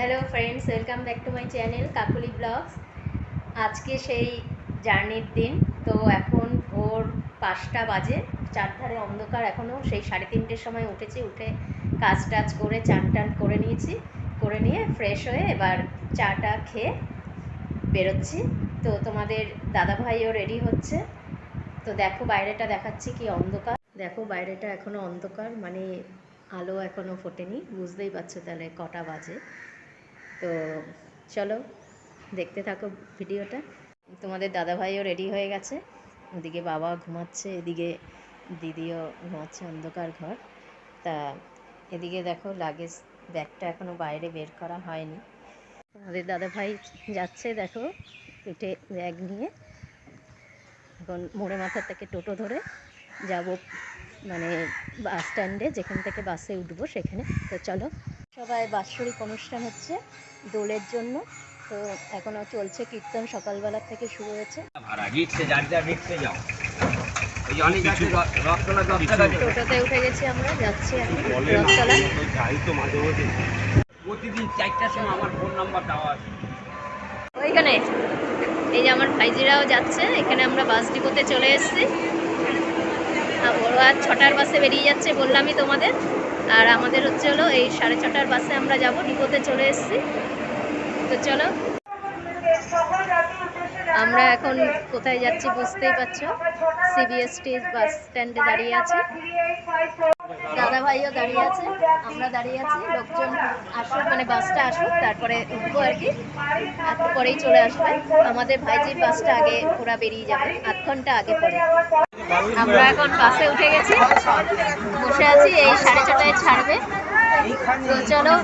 Hello friends welcome back to my channel Kakuli blogs আজকে সেই জার্নির দিন। তো এখন ভোর পাঁচটা বাজে, চারধারে অন্ধকার এখনও সেই সাড়ে তিনটের সময় উঠেছি, উঠে কাজ টাজ করে, চান টান করে নিয়েছি। করে নিয়ে ফ্রেশ হয়ে এবার চাটা খেয়ে বেরোচ্ছি। তো তোমাদের দাদাভাইও রেডি হচ্ছে। তো দেখো বাইরেটা দেখাচ্ছি কি অন্ধকার। দেখো বাইরেটা এখনও অন্ধকার মানে আলো এখনও ফোটেনি, বুঝতেই পারছ তাহলে কটা বাজে। তো চলো, দেখতে থাকো ভিডিওটা। তোমাদের দাদাভাইও রেডি হয়ে গেছে। ওদিকে বাবা ঘুমাচ্ছে, এদিকে দিদিও ঘুমাচ্ছে অন্ধকার ঘর। তা এদিকে দেখো লাগেজ ব্যাগটা এখনও বাইরে বের করা হয়নি। আমাদের দাদাভাই যাচ্ছে দেখো পিঠে ব্যাগ নিয়ে। এখন মোড়ে মাথার থেকে টোটো ধরে যাব মানে বাস স্ট্যান্ডে যেখান থেকে বাসে উঠবো সেখানে। তো চলো সবাই বাৎসরিক অনুষ্ঠান হচ্ছে দোলের জন্য। তো এখনও চলছে কীর্তন সকালবেলা থেকে শুরু হয়েছে। টোটোতে উঠে গেছি আমরা যাচ্ছি প্রতিদিন চারটার সময় আমার ফোন নাম্বার দেওয়া আছে। ওইখানে এই যে আমার ভাইজিরাও যাচ্ছে এখানে আমরা বাস ডিপোতে চলে এসেছি। আজ ছটার বাসে বেরিয়ে যাচ্ছে বললামই তোমাদের। আর আমাদের হচ্ছে হলো এই সাড়ে ছটার বাসে আমরা যাব, ডিপোতে চলে এসেছি। তো চলো, আমরা এখন কোথায় যাচ্ছি বুঝতেই পারছ? সিবিএসটি বাস স্ট্যান্ডে দাঁড়িয়ে আছি। দাদা ভাইও দাঁড়িয়ে আছে, আমরা দাঁড়িয়ে আছি। লোকজন আসুক মানে বাসটা আসুক, তারপরে উঠবো আর কি। পরেই চলে আসবে। আমাদের ভাইজির বাসটা আগে ওরা বেরিয়ে যাবে, আধ ঘণ্টা আগে পরে। আমরা এখন বাসে উঠে গেছি। বসে আছি, এই সাড়ে ছটায় ছাড়বে। তো চলো,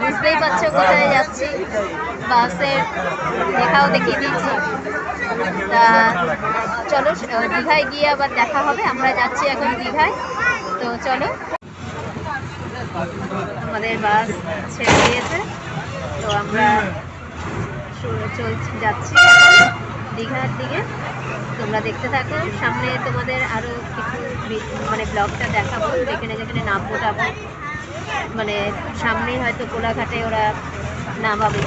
বুঝতেই পারছ কোথায় যাচ্ছি। বাসের দেখাও দেখিয়ে দিয়েছি তা, চলো, দীঘায় গিয়ে আবার দেখা হবে। আমরা যাচ্ছি এখন দীঘায়। তো চলো, আমাদের বাস ছেড়ে দিয়েছে। তো আমরা চলছি, যাচ্ছি দীঘার দিকে। তোমরা দেখতে থাকো। সামনে তোমাদের আরও কিছু মানে ব্লগটা দেখাবো। যেখানে যেখানে নামবো টাবো মানে সামনেই হয়তো কোলাঘাটে ওরা নামাবে।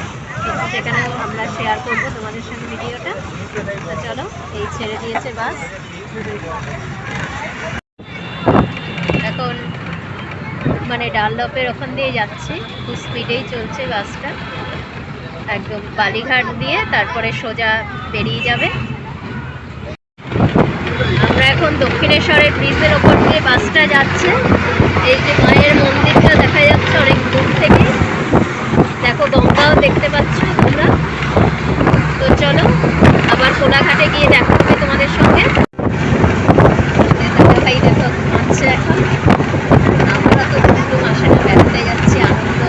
সেখানেও আমরা শেয়ার করব তোমাদের সঙ্গে ভিডিওটা। চলো, এই ছেড়ে দিয়েছে বাস। এখন মানে ডানলপের ওখান দিয়ে যাচ্ছি। খুব স্পিডেই চলছে বাসটা। একদম বালিঘাট দিয়ে তারপরে সোজা বেরিয়ে যাবে। আমরা এখন দক্ষিণেশ্বরের ব্রিজের ওপর দিয়ে বাসটা যাচ্ছে। এই যে মায়ের মন্দিরটা দেখা যাচ্ছে অনেক দূর থেকে। দেখো গঙ্গাও দেখতে পাচ্ছ তোমরা। তো চলো, আবার কোলাঘাটে গিয়ে দেখা হবে তোমাদের সঙ্গে দাদা ভাই দেখো ঘুমাচ্ছে এখন আমরা তো ঘুম আসে না বেড়াতে যাচ্ছি আনন্দ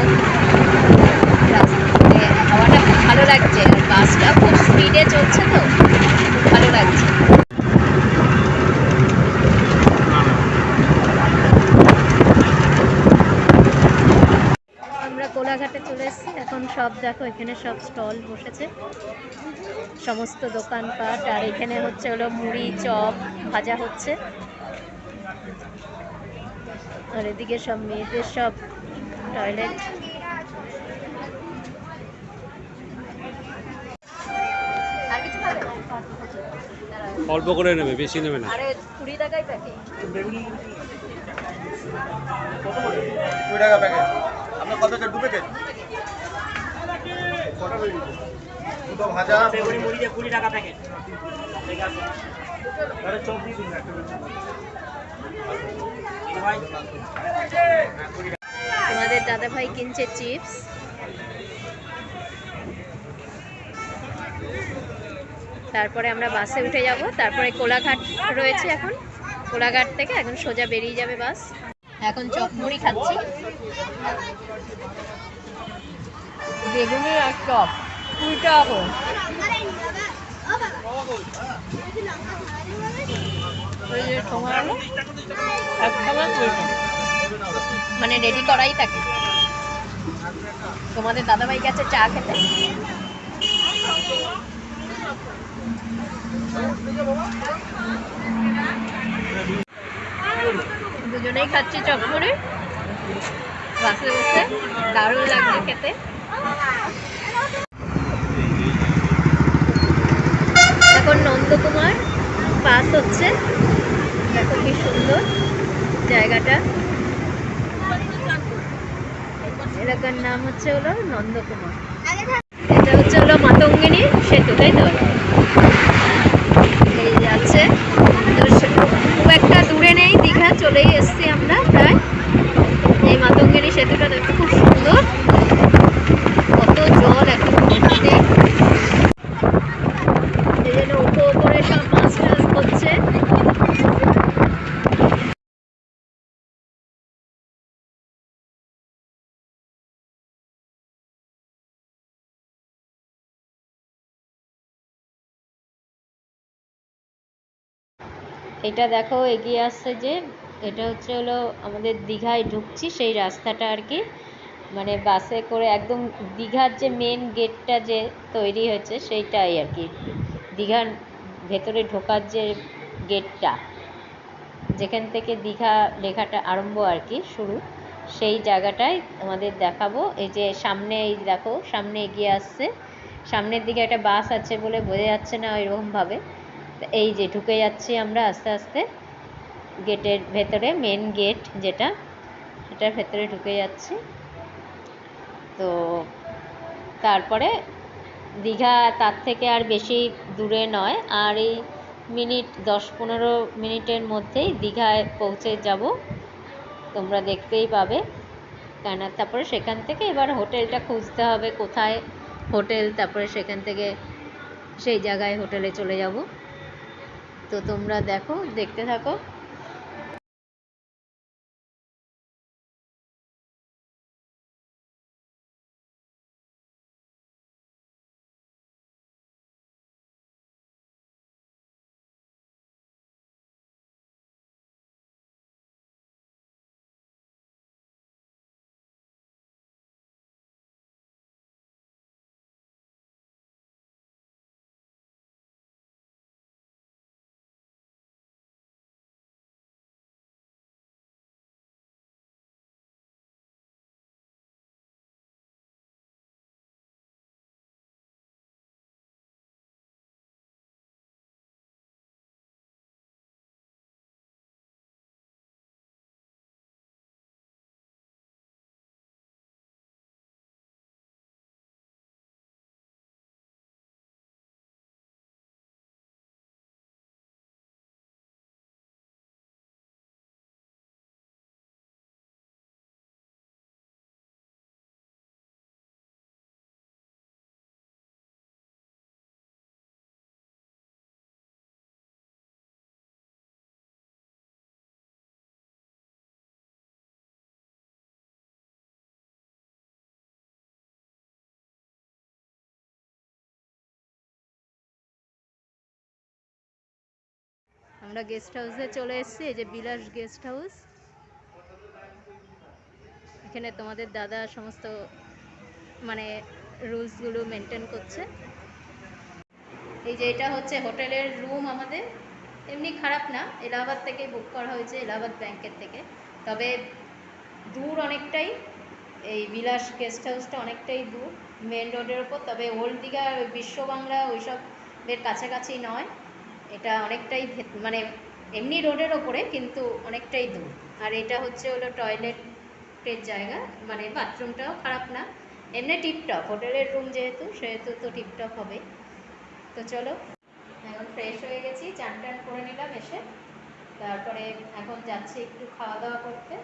রাস্তাতে হাওয়াটা খুব ভালো লাগছে আর বাসটা খুব স্পিডে চলছে তো খুব ভালো লাগছে আমরা কোলাঘাটে চলে এসেছি এখন সব দেখো এখানে সব স্টল বসেছে। সমস্ত দোকানপাট আর এখানে হচ্ছে হলো মুড়ি চপ ভাজা হচ্ছে। আর এদিকে সব মেয়েদের সব টয়লেট আর কিছু খাবে অল্প করে নেবে বেশি নেবে না। আরে প্যাকেট টাকা প্যাকেট আপনার কত দু প্যাকেট দুটো ভাজা তাহলে চপ দিয়ে দিন তোমাদের দাদা ভাই কিনছে চিপস। তারপরে আমরা বাসে উঠে যাব। তারপরে কোলাঘাট রয়েছে এখন। কোলাঘাট থেকে এখন সোজা বেরিয়ে যাবে বাস। এখন চপ মুড়ি খাচ্ছি। বেগুনি আর চপ কুড়ি টাকা করে। এক। মানে রেডি করাই থাকে তোমাদের দাদা দাদাভাই গেছে চা খেতে দুজনেই খাচ্ছি চপ করে বাসে বসে দারুণ লাগছে খেতে এখন নন্দকুমার পাস হচ্ছে। দেখো কি সুন্দর জায়গাটা। এলাকার নাম হচ্ছে হলো নন্দকুমার। এটা হচ্ছে হলো মাতঙ্গিনী সেতু, তাই তো এই যাচ্ছে তো সে- খুব একটা দূরে নেই দীঘা চলেই এসছি আমরা প্রায় এই মাতঙ্গিনী সেতুটা দেখতে খুব সুন্দর কত জল এখন নদীতে এই জন্য উপো উপরে সব মাছ টাছ হচ্ছে এটা দেখো এগিয়ে আসছে যে, এটা হচ্ছে হলো আমাদের দীঘায় ঢুকছি, সেই রাস্তাটা আর কি। মানে বাসে করে একদম দীঘার যে মেন গেটটা যে তৈরি হয়েছে, সেইটাই আর কি। দীঘার ভেতরে ঢোকার যে গেটটা যেখান থেকে দীঘা লেখাটা আরম্ভ আর কি, শুরু, সেই জায়গাটায় আমাদের দেখাবো। এই যে সামনে, এই দেখো, সামনে এগিয়ে আসছে। সামনের দিকে একটা বাস আছে বলে বোঝা যাচ্ছে না ওইরকমভাবে এই যে ঢুকে যাচ্ছি আমরা আস্তে আস্তে। গেটের ভেতরে মেন গেট যেটা, সেটার ভেতরে ঢুকে যাচ্ছি। তো তারপরে দীঘা তার থেকে আর বেশি দূরে নয়, আর এই মিনিট দশ পনেরো মিনিটের মধ্যেই দীঘায় পৌঁছে যাব। তোমরা দেখতেই পাবে। কেননা তারপরে সেখান থেকে এবার হোটেলটা খুঁজতে হবে, কোথায় হোটেল, তারপরে সেখান থেকে সেই জায়গায় হোটেলে চলে যাব। তো তোমরা দেখো দেখতে থাকো। আমরা গেস্ট হাউসে চলে এসেছি, এই যে বিলাস গেস্ট হাউস এখানে তোমাদের দাদা সমস্ত মানে রুলসগুলো মেনটেন করছে। এই যে এটা হচ্ছে হোটেলের রুম আমাদের। এমনি খারাপ না, এলাহাবাদ থেকে বুক করা হয়েছে, এলাহাবাদ ব্যাংকের থেকে। তবে দূর অনেকটাই, এই বিলাস গেস্ট হাউসটা অনেকটাই দূর মেন রোডের ওপর তবে ওল্ড দীঘা, বিশ্ব বাংলা ওইসবের কাছাকাছি নয়। এটা অনেকটাই মানে এমনি রোডের ওপরে, কিন্তু অনেকটাই দূর। আর এটা হচ্ছে হলো টয়লেটের জায়গা মানে বাথরুমটাও খারাপ না। এমনি টিপটপ, হোটেলের রুম যেহেতু, সেহেতু তো টিপটপ হবে তো চলো, এখন ফ্রেশ হয়ে গেছি, চান টান করে নিলাম এসে। তারপরে এখন যাচ্ছি একটু খাওয়া দাওয়া করতে।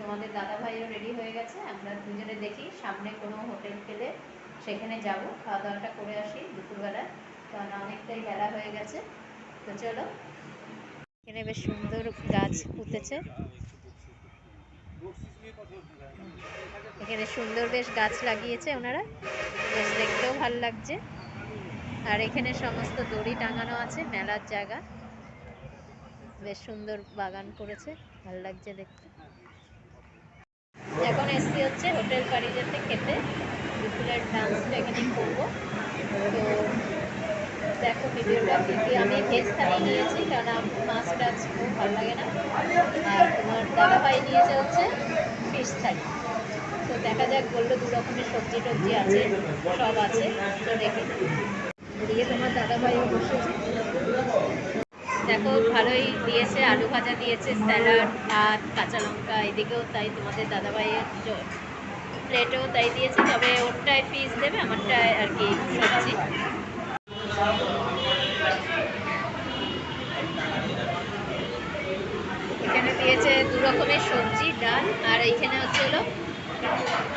তোমাদের দাদা ভাইও রেডি হয়ে গেছে, আমরা দুজনে দেখি সামনে কোনো হোটেল পেলে সেখানে যাব। খাওয়া দাওয়াটা করে আসি দুপুরবেলা কারণ অনেকটাই বেলা হয়ে গেছে। তো চলো। এখানে বেশ সুন্দর গাছ পুঁতেছে। এখানে সুন্দর বেশ গাছ লাগিয়েছে ওনারা। বেশ দেখতেও ভালো লাগছে। আর এখানে সমস্ত দড়ি টাঙানো আছে, মেলার জায়গা। বেশ সুন্দর বাগান করেছে, ভালো লাগছে দেখতে। এখন এসছি হচ্ছে হোটেল পারিজাতে খেতে। দুপুরের ডান্সটা এখানে করব। তো দেখো ভিডিওটা কিন্তু আমি ভেজ থালি নিয়েছি কারণ মাছ টাছ খুব ভালো লাগে না। আর তোমার দাদা ভাই নিয়েছে হচ্ছে ফিশ থালি তো দেখা যাক, বলল দু রকমের সবজি টবজি আছে, সব আছে, তো দেখে দিয়ে তোমার দাদাভাইও বসেছে। দেখো, ভালোই দিয়েছে, আলু ভাজা দিয়েছে, স্যালাড, ভাত, কাঁচা লঙ্কা, এদিকেও তাই তোমাদের দাদাভাইয়ের প্লেটেও তাই দিয়েছে, তবে ওরটায় পিস দেবে, আমারটায় আর কি সবজি। এখানে দিয়েছে দু রকমের সবজি, ডাল, আর এইখানে হচ্ছে হলো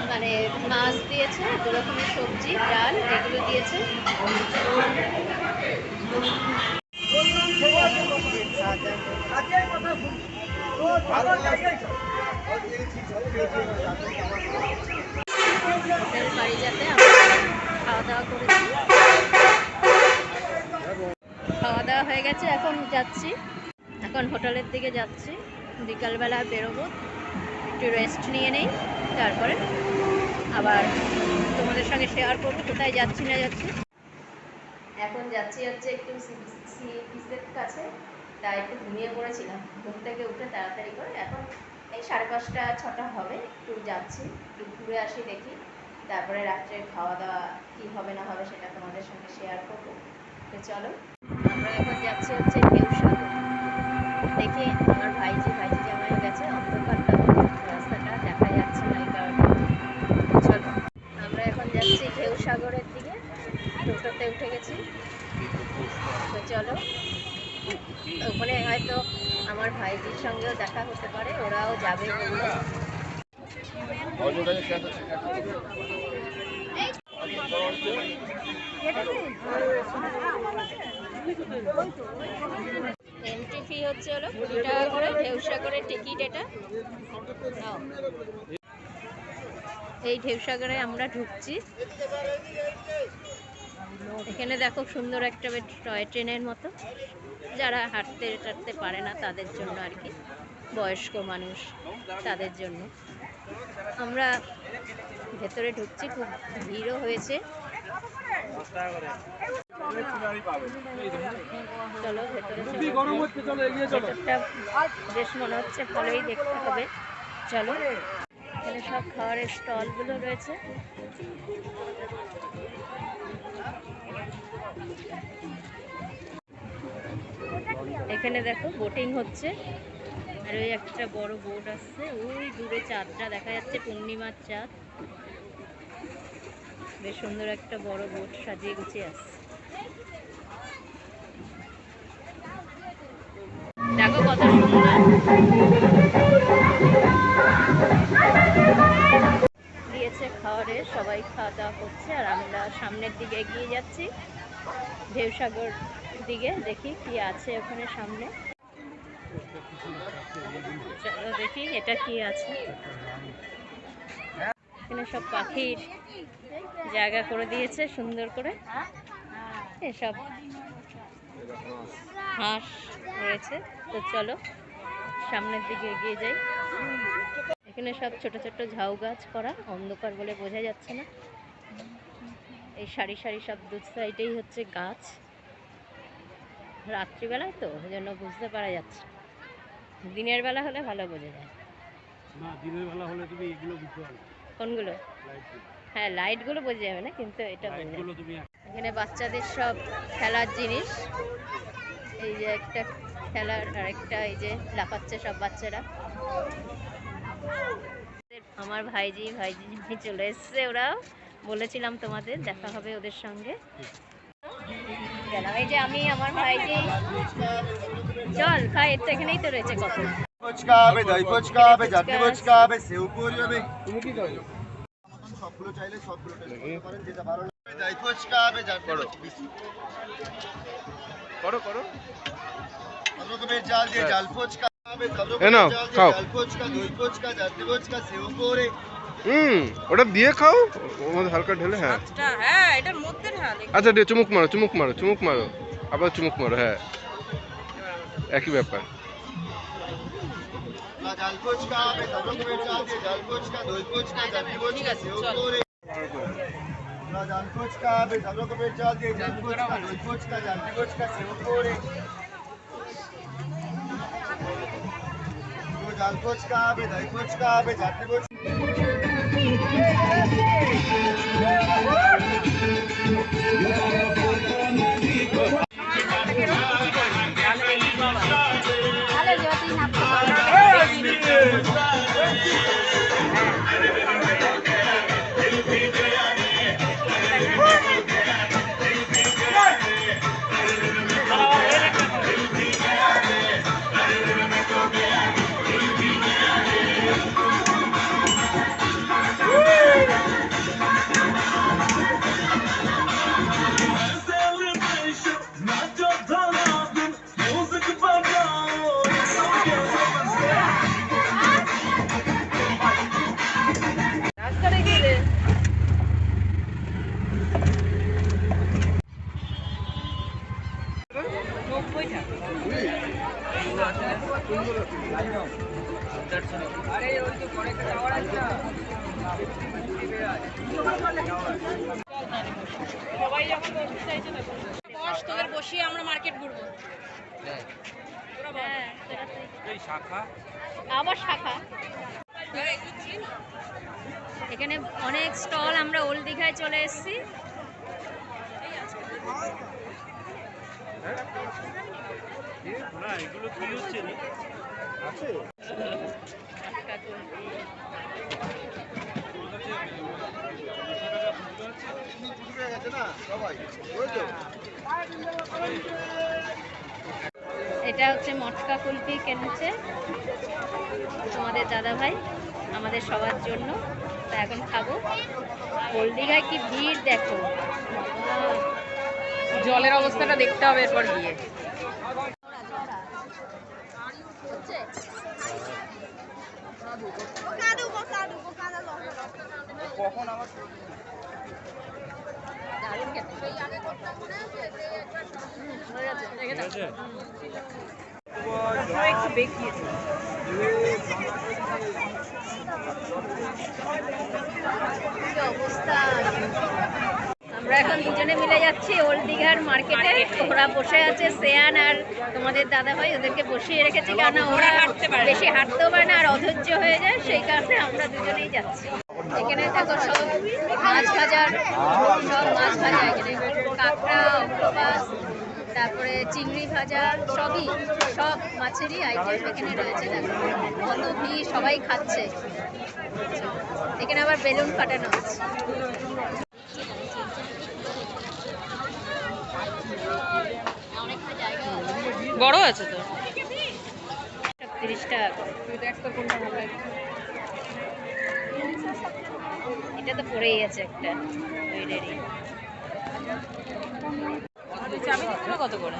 মানে মাছ দিয়েছে, দু রকমের সবজি, ডাল, এগুলো দিয়েছে। হোটেল বাড়িজাতে আমরা খাওয়া দাওয়া করেছি। খাওয়া দাওয়া হয়ে গেছে, এখন যাচ্ছি। এখন হোটেলের দিকে যাচ্ছি। বিকালবেলা বেরোবো। একটু রেস্ট নিয়ে নেই, তারপরে আবার তোমাদের সঙ্গে শেয়ার করব, কোথায় যাচ্ছি না যাচ্ছি। এখন যাচ্ছি হচ্ছে একটু সিপিসের কাছে। তাই একটু ঘুমিয়ে পড়েছিলাম। ঘুম থেকে উঠে তাড়াতাড়ি করে এখন এই সাড়ে পাঁচটা, ছটা হবে, একটু যাচ্ছি। একটু ঘুরে আসি দেখি। তারপরে রাত্রে খাওয়া দাওয়া কী হবে না হবে সেটা তোমাদের সঙ্গে শেয়ার করব। তো চলো। আমরা এখন যাচ্ছি হচ্ছে ঢেউসাগর দেখি আমার ভাইজি ভাইজি জামাই গেছে, অন্ধকারটা রাস্তাটা দেখা যাচ্ছে না এই কারণে। চলো, আমরা এখন যাচ্ছি ঢেউ সাগরের দিকে। টোটোতে উঠে গেছি। তো চলো, ওখানে হয়তো আমার ভাইজির সঙ্গেও দেখা হতে পারে, ওরাও যাবে বলল এন্ট্রি ফি হচ্ছে হলো কুড়ি টাকা করে ঢেউসাগরের টিকিট এটা। এই ঢেউসাগরে আমরা ঢুকছি। এখানে দেখো সুন্দর একটা টয় ট্রেনের মতো। যারা হাঁটতে টাটতে পারে না তাদের জন্য আর কি। বয়স্ক মানুষ তাদের জন্য। আমরা ভেতরে ঢুকছি, খুব ভিড়ও হয়েছে। চলো ভেতরে ভেতরটা বেশ মনে হচ্ছে ভালোই দেখতে হবে চলো এখানে সব খাবারের স্টলগুলো রয়েছে এখানে দেখো বোটিং হচ্ছে। আর ওই একটা বড় বোট আসছে ওই দূরে চাঁদটা দেখা যাচ্ছে, পূর্ণিমার চাঁদ। বেশ সুন্দর একটা বড় বোট সাজিয়ে গুছিয়ে আসছে। কত সুন্দর দিয়েছে খাওয়ারে, সবাই খাওয়া দাওয়া করছে আর আমরা সামনের দিকে এগিয়ে যাচ্ছি। ঢেউসাগর দিকে দেখি কি আছে ওখানে সামনে। দেখি এটা কি আছে। এখানে সব পাখির জায়গা করে দিয়েছে সুন্দর করে। এসব। হাঁস রয়েছে। তো চলো সামনের দিকে এগিয়ে যাই। এখানে সব ছোট ছোট ঝাউ গাছ করা অন্ধকার বলে বোঝা যাচ্ছে না। এই সারি সারি সব দু সাইডেই হচ্ছে গাছ। রাত্রিবেলায় তো ওই জন্য বুঝতে পারা যাচ্ছে। দিনের বেলা হলে ভালো বোঝা যায়। না দিনের বেলা হলে তুমি এগুলো বুঝতে পারবে। কোনগুলো? হ্যাঁ লাইটগুলো বোঝা যাবে না কিন্তু এটা বোঝা যাবে। এখানে বাচ্চাদের সব খেলার জিনিস। এই যে একটা খেলার আর একটা এই যে লাফাচ্ছে সব বাচ্চারা। আমার ভাইজি ভাইজি ভাই চলে এসছে ওরা। বলেছিলাম তোমাদের দেখা হবে ওদের সঙ্গে। এই যে আমি আমার ভাইজি। চল খাই এর তো এখানেই তো রয়েছে কত ফুচকা হবে দই ফুচকা হবে চাটনি ফুচকা হবে সেউ পুরি হবে। তুমি কি খাবে সবগুলো চাইলে সবগুলো টেস্ট করতে পারেন যেটা ভালো লাগে। দই ফুচকা হবে চাটনি করো। করো সব রকমের চাল দিয়ে জাল ফুচকা হবে সব রকমের চাল জাল ফুচকা দই ফুচকা চাটনি ফুচকা সেউ পুরি হুম ওটা দিয়ে খাও ওর হালকা ঢেলে হ্যাঁ। আচ্ছা দিয়ে চুমুক মারো চুমুক মারো চুমুক মারো। আবার চুমুক মারো হ্যাঁ। একই ব্যাপার। জাল ফুচকা হবে সব রকমের চাল দিয়ে জাল ফুচকা দই ফুচকা চাটনি ফুচকা সেউ পুরি জাল শাখা? আবার শাখা। এখানে অনেক স্টল আমরা ওল্ড দীঘায় চলে এসেছি। না সবাই এটা হচ্ছে মটকা কুলফি কেনেছে তোমাদের দাদা ভাই আমাদের সবার জন্য। তা এখন খাব। ওল্ড দীঘায় কি ভিড় দেখো? জলের অবস্থাটা দেখতে হবে এরপর গিয়ে। ঠিক আছে একটু বেঁকিয়েছে অবস্থা আমরা এখন দুজনে মিলে যাচ্ছি ওল্ড দীঘার মার্কেটে ওরা বসে আছে সেয়ান আর তোমাদের দাদা ভাই ওদেরকে বসিয়ে রেখেছি। কারণ ওরা হাঁটতে পারে না। বেশি হাঁটতেও পারে না আর অধৈর্য হয়ে যায় সেই কারণে আমরা দুজনেই যাচ্ছি। এখানে দেখো সব মাছ ভাজার সব মাছ ভাজা এখানে। কাঁকড়া অক্টোপাস তারপরে চিংড়ি ভাজা সবই সব মাছেরই আইটেম এখানে রয়েছে দেখো। কত ভিড় সবাই খাচ্ছে। এখানে আবার বেলুন ফাটানো আছে। বড় আছে তো? তিরিশ টাকা এটা তো পড়েই আছে একটা ওইটারই চাবি কত করে?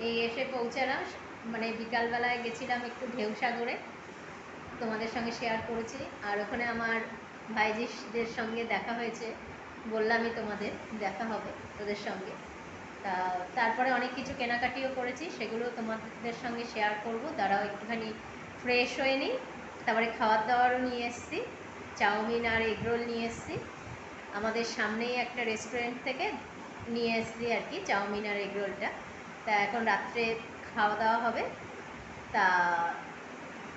এই এসে পৌঁছালাম মানে বিকালবেলায় গেছিলাম একটু ঢেউ সাগরে তোমাদের সঙ্গে শেয়ার করেছি। আর ওখানে আমার ভাইজিদের সঙ্গে দেখা হয়েছে। বললামই তোমাদের দেখা হবে তোদের সঙ্গে। তা তারপরে অনেক কিছু কেনাকাটিও করেছি, সেগুলো তোমাদের সঙ্গে শেয়ার করব। দাঁড়াও, একটুখানি ফ্রেশ হয়ে নিই। তারপরে খাবার দাবারও নিয়ে এসেছি, চাউমিন আর এগরোল নিয়ে এসেছি। আমাদের সামনেই একটা রেস্টুরেন্ট থেকে নিয়ে এসেছি আর কি, চাউমিন আর এগরোলটা তা এখন রাত্রে খাওয়া দাওয়া হবে। তা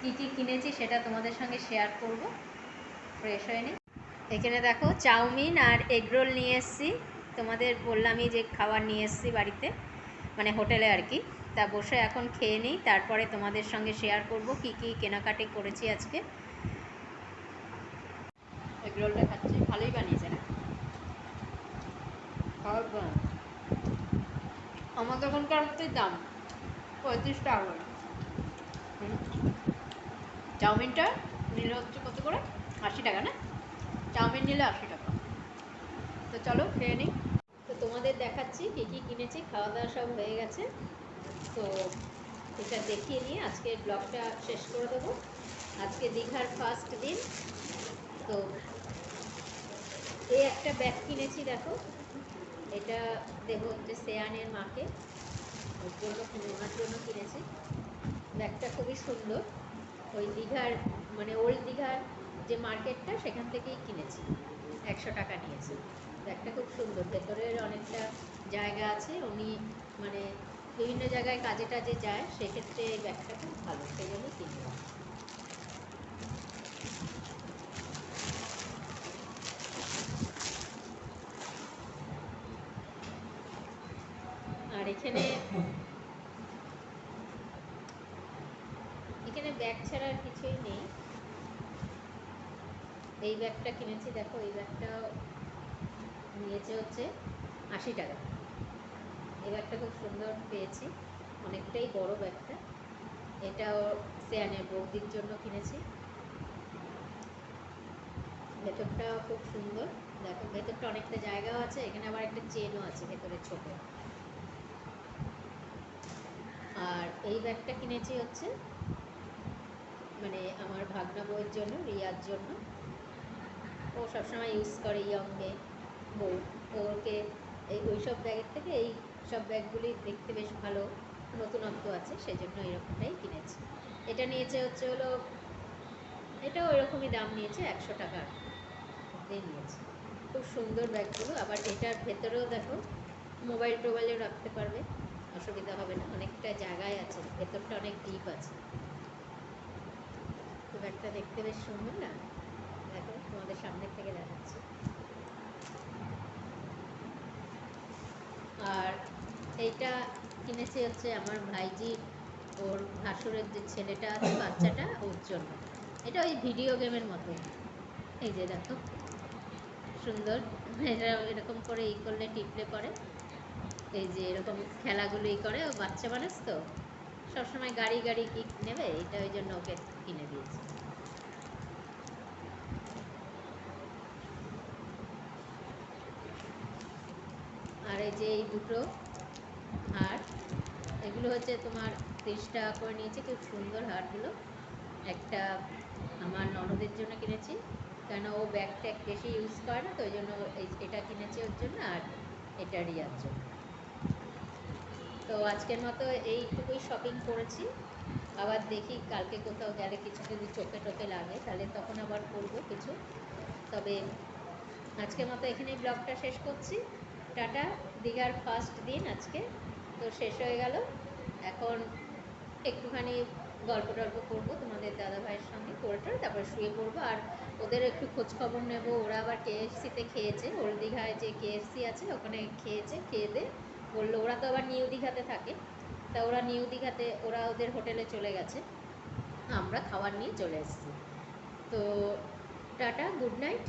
কী কী কিনেছি সেটা তোমাদের সঙ্গে শেয়ার করব। ফ্রেশ হয়ে নিই। এখানে দেখো, চাউমিন আর এগরোল নিয়ে এসেছি। তোমাদের বললামই যে খাবার নিয়ে এসেছি বাড়িতে মানে হোটেলে আর কি। তা বসে এখন খেয়ে নিই, তারপরে তোমাদের সঙ্গে শেয়ার করব কি কি কেনাকাটি করেছি আজকে। এগরোলটা খাচ্ছি, ভালোই বানিয়েছে না। আমাদের ওখানকার হচ্ছে দাম, পঁয়ত্রিশ টাকা করে। চাউমিনটা নিলে হচ্ছে কত করে? আশি টাকা না? চাউমিন নিলে আশি টাকা। তো চলো খেয়ে নিই। তো তোমাদের দেখাচ্ছি কী কী কিনেছি খাওয়া দাওয়া সব হয়ে গেছে। তো এটা দেখিয়ে নিয়ে আজকে ব্লগটা শেষ করে দেবো। আজকে দীঘার ফার্স্ট দিন। তো এই একটা ব্যাগ কিনেছি দেখো। এটা দেবো হচ্ছে সেয়ানের মাকে। ওর জন্য ওনার জন্য কিনেছি। ব্যাগটা খুবই সুন্দর। ওই দীঘার মানে ওল্ড দীঘার যে মার্কেটটা সেখান থেকেই কিনেছি। একশো টাকা নিয়েছি। ব্যাগটা খুব সুন্দর, ভেতরের অনেকটা জায়গা আছে, উনি মানে বিভিন্ন জায়গায় কাজে টাজে যায়, সেক্ষেত্রে এই ব্যাগটা খুব ভালো, সেই জন্য কিনলাম আর এখানে এখানে ব্যাগ ছাড়া আর কিছুই নেই। এই ব্যাগটা কিনেছি, দেখো, এই ব্যাগটা নিয়েছে হচ্ছে আশি টাকা। এই ব্যাগটা খুব সুন্দর পেয়েছি। অনেকটাই বড় ব্যাগটা। এটাও সেয়ানের বৌদির জন্য কিনেছি। ভেতরটাও খুব সুন্দর। দেখো, ভেতরটা অনেকটা জায়গাও আছে, এখানে আবার একটা চেনও আছে ভেতরে ছোট আর এই ব্যাগটা কিনেছি হচ্ছে মানে আমার ভাগনা বউয়ের জন্য, রিয়ার জন্য। ও সবসময় ইউজ করে ইয়ং মেয়ে। বউ তো ওকে এই ওই সব ব্যাগের থেকে এই সব ব্যাগগুলি দেখতে বেশ ভালো, নতুনত্ব আছে সেই জন্য এরকমটাই কিনেছি। এটা নিয়েছে হচ্ছে হলো, এটাও এরকমই দাম নিয়েছে একশো টাকার নিয়েছে। খুব সুন্দর ব্যাগগুলো, আবার এটার ভেতরেও দেখো, মোবাইল টোবাইলও রাখতে পারবে, অসুবিধা হবে না, অনেকটা জায়গায় আছে, ভেতরটা অনেক ডিপ আছে। তো ব্যাগটা দেখতে বেশ সুন্দর না? দেখো তোমাদের সামনের থেকে দেখাচ্ছি। আর এইটা কিনেছি হচ্ছে আমার ভাইজির ওর ভাসুরের যে ছেলেটা আছে, বাচ্চাটা ওর জন্য। এটা ওই ভিডিও গেমের মতো এই যে দেখো, সুন্দর। এটা এরকম করে ই করলে টিপলে পরে এই যে এরকম খেলাগুলো ই করে। ও বাচ্চা মানুষ তো? সবসময় গাড়ি গাড়ি কি নেবে? এটা ওই জন্য ওকে কিনে দিয়েছি আর এই যে এই দুটো হার, এগুলো হচ্ছে তোমার তিরিশ টাকা করে নিয়েছি, খুব সুন্দর হারগুলো। একটা আমার ননদের জন্য কিনেছি, কেন ও ব্যাগ ট্যাগ বেশি ইউজ করে না, তো ওই জন্য এটা কিনেছি ওর জন্য আর এটা রিয়ার জন্য। তো আজকের মতো এইটুকুই শপিং করেছি। আবার দেখি কালকে কোথাও গেলে কিছু যদি চোখে টোকে লাগে, তাহলে তখন আবার করব কিছু। তবে আজকের মতো এখানেই ব্লগটা শেষ করছি। টাটা। দীঘার ফার্স্ট দিন আজকে। তো শেষ হয়ে গেল। এখন একটুখানি গল্প টল্প করব তোমাদের দাদা ভাইয়ের সঙ্গে, করে টরে তারপর শুয়ে পড়ব। আর ওদের একটু খোঁজ খবর নেব। ওরা আবার কেএফসিতে খেয়েছে। ওল্ড দীঘায় যে কেএফসি আছে, ওখানে খেয়েছে, খেয়ে দে বলল। ওরা তো আবার নিউ দীঘাতে থাকে। তা ওরা নিউ দীঘাতে, ওরা ওদের হোটেলে চলে গেছে। আমরা খাবার নিয়ে চলে এসেছি। তো টাটা, গুড নাইট।